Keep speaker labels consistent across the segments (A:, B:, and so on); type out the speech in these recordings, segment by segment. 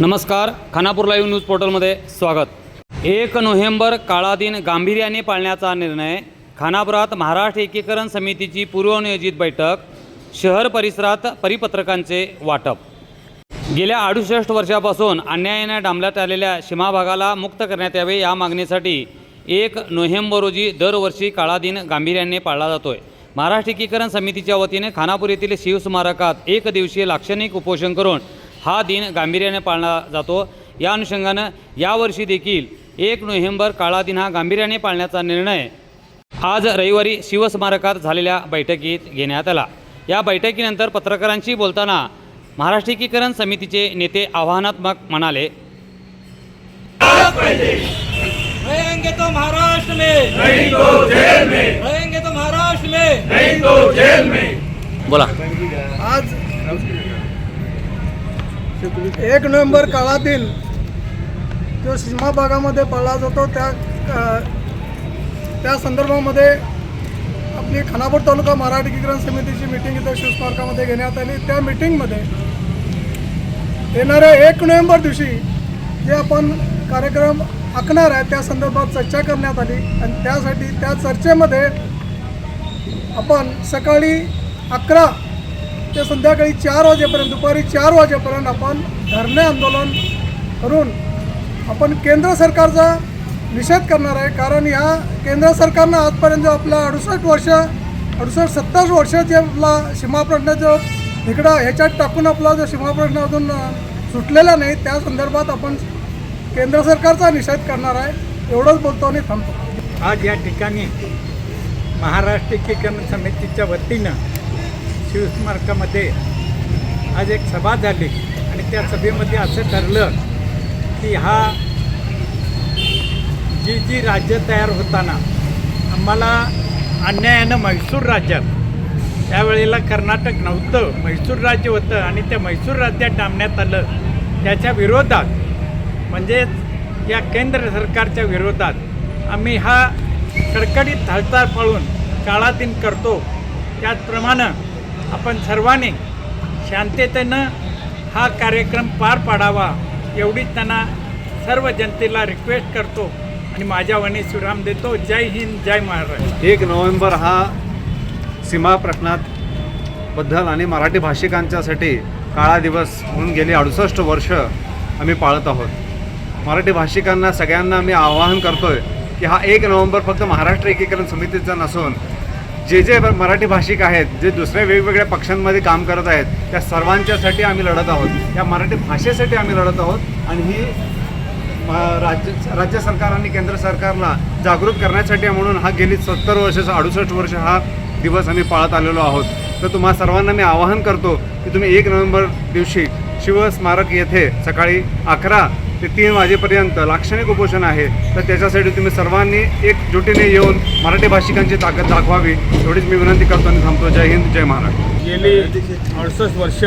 A: नमस्कार Khanapur live news पोर्टलमध्ये स्वागत. एक नोव्हेंबर काळा दिन गांभीर्याने पाळण्याचा निर्णय खानापुरात महाराष्ट्र एकीकरण समितीची पूर्वनियोजित बैठक शहर परिसरात परिपत्रकांचे वाटप. गेल्या अडुसष्ट वर्षापासून अन्यायाने डांबल्यात आलेल्या सीमाभागाला मुक्त करण्यात यावे या मागणीसाठी एक नोव्हेंबर रोजी दरवर्षी काळा दिन गांभीर्याने पाळला जातोय. महाराष्ट्र एकीकरण समितीच्या वतीने खानापूर येथील शिवस्मारकात एक दिवसीय लाक्षणिक उपोषण करून हा दिन गांभीर्याने पाळला जातो. या अनुषंगानं यावर्षी देखील एक नोव्हेंबर काळा दिन हा गांभीर्याने पाळण्याचा निर्णय आज रविवारी शिवस्मारकात झालेल्या बैठकीत घेण्यात आला. या बैठकीनंतर पत्रकारांशी बोलताना महाराष्ट्र एकीकरण समितीचे नेते आव्हानात्मक म्हणाले
B: महाराष्ट्र
C: एक नोव्हेंबर काळा दिन जो सीमा भागामध्ये पाळला जातो त्या त्या संदर्भामध्ये आपली खानापूर तालुका मराठी एकीकरण समितीची मिटिंग इथं शिवस्मारकामध्ये घेण्यात आली. त्या मिटिंगमध्ये येणाऱ्या एक नोव्हेंबर दिवशी जे आपण कार्यक्रम आखणार आहे त्या संदर्भात चर्चा करण्यात आली आणि त्यासाठी त्या चर्चेमध्ये आपण सकाळी अकरा ते संध्याकाळी चार वाजेपर्यंत दुपारी चार वाजेपर्यंत आपण धरणे आंदोलन करून आपण केंद्र सरकारचा निषेध करणार आहे. कारण ह्या केंद्र सरकारनं आजपर्यंत जो आपल्या अडुसष्ट वर्ष अडुसष्ट सत्तावीस वर्ष जे आपला सीमाप्रश्न जो इकडं ह्याच्यात टाकून आपला जो सीमाप्रश्न अजून सुटलेला नाही त्या संदर्भात आपण केंद्र सरकारचा निषेध करणार आहे. एवढंच बोलतो आणि थांबतो.
D: आज या ठिकाणी महाराष्ट्र एकीकरण समितीच्या वतीनं शिवस्मारकामध्ये आज एक सभा झाली आणि त्या सभेमध्ये असं ठरलं की हा जी जी राज्य तयार होताना आम्हाला अन्यायानं म्हैसूर राज्यात त्यावेळेला कर्नाटक नव्हतं म्हैसूर राज्य होतं आणि त्या म्हैसूर राज्यात डांबण्यात आलं. त्याच्या विरोधात म्हणजेच या केंद्र सरकारच्या विरोधात आम्ही हा कडकडीत हालचाल पाळून काळा दिन करतो. त्याचप्रमाणे आपण सर्वांनी शांततेनं हा कार्यक्रम पार पाडावा एवढीच त्यांना सर्व जनतेला रिक्वेस्ट करतो आणि माझ्या वणी सुराम देतो. जय हिंद जय महाराष्ट्र.
E: एक नोव्हेंबर हा सीमा प्रश्नात बद्दल आणि मराठी भाषिकांच्यासाठी काळा दिवस म्हणून गेली अडुसष्ट वर्ष आम्ही पाळत आहोत. मराठी भाषिकांना सगळ्यांना मी आवाहन करतोय की हा एक नोव्हेंबर फक्त महाराष्ट्र एकीकरण समितीचा नसून जे जे मराठी भाषिक आहेत जे दुसऱ्या वेगवेगळ्या पक्षांमध्ये काम करत आहेत त्या सर्वांच्यासाठी आम्ही लढत आहोत. या मराठी भाषेसाठी आम्ही लढत आहोत आणि ही म- राज्य राज्य सरकार आणि केंद्र सरकारला जागृत करण्यासाठी म्हणून हा गेली सत्तर वर्षाचा अडुसष्ट वर्ष हा दिवस आम्ही पाळत आलेलो आहोत. तर तुम्हा सर्वांना मी आवाहन करतो की तुम्ही एक नोव्हेंबर दिवशी शिवस्मारक येथे सकाळी अकरा ते तीन वाजेपर्यंत लाक्षणिक उपोषण आहे. तर त्याच्यासाठी तुम्ही सर्वांनी एकजुटीने येऊन मराठी भाषिकांची ताकद दाखवावी एवढीच मी विनंती करतो आणि थांबतो. जय हिंद जय महाराष्ट्र.
F: गेली अडुसष्ट वर्ष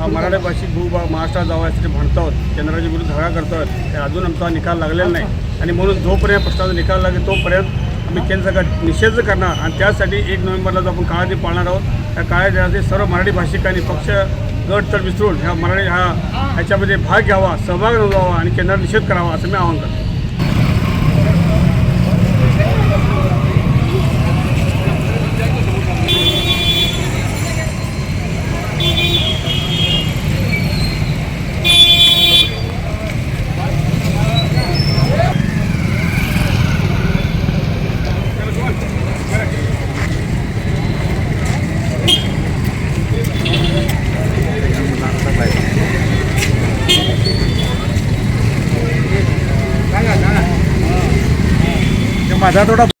F: हा मराठी भाषिक भूभाग महाराष्ट्रात जावा यासाठी म्हणतात. आहोत केंद्राच्या विरुद्ध धडा करतो आहोत ते अजून आमचा निकाल लागलेला नाही. आणि म्हणून जोपर्यंत प्रश्नाचा निकाल लागेल तोपर्यंत आम्ही केंद्र सरकार निषेध करणार. आणि त्यासाठी एक नोव्हेंबरला जो आपण काळा पाळणार आहोत त्या काळ्या सर्व मराठी भाषिकांनी पक्ष गट तर विसरून ह्या मराठी हा ह्याच्यामध्ये भाग घ्यावा सहभाग नोंदवावा आणि केंद्रात निषेध करावा असं मी आवाहन करतो. മാറ്റാത്തോടെ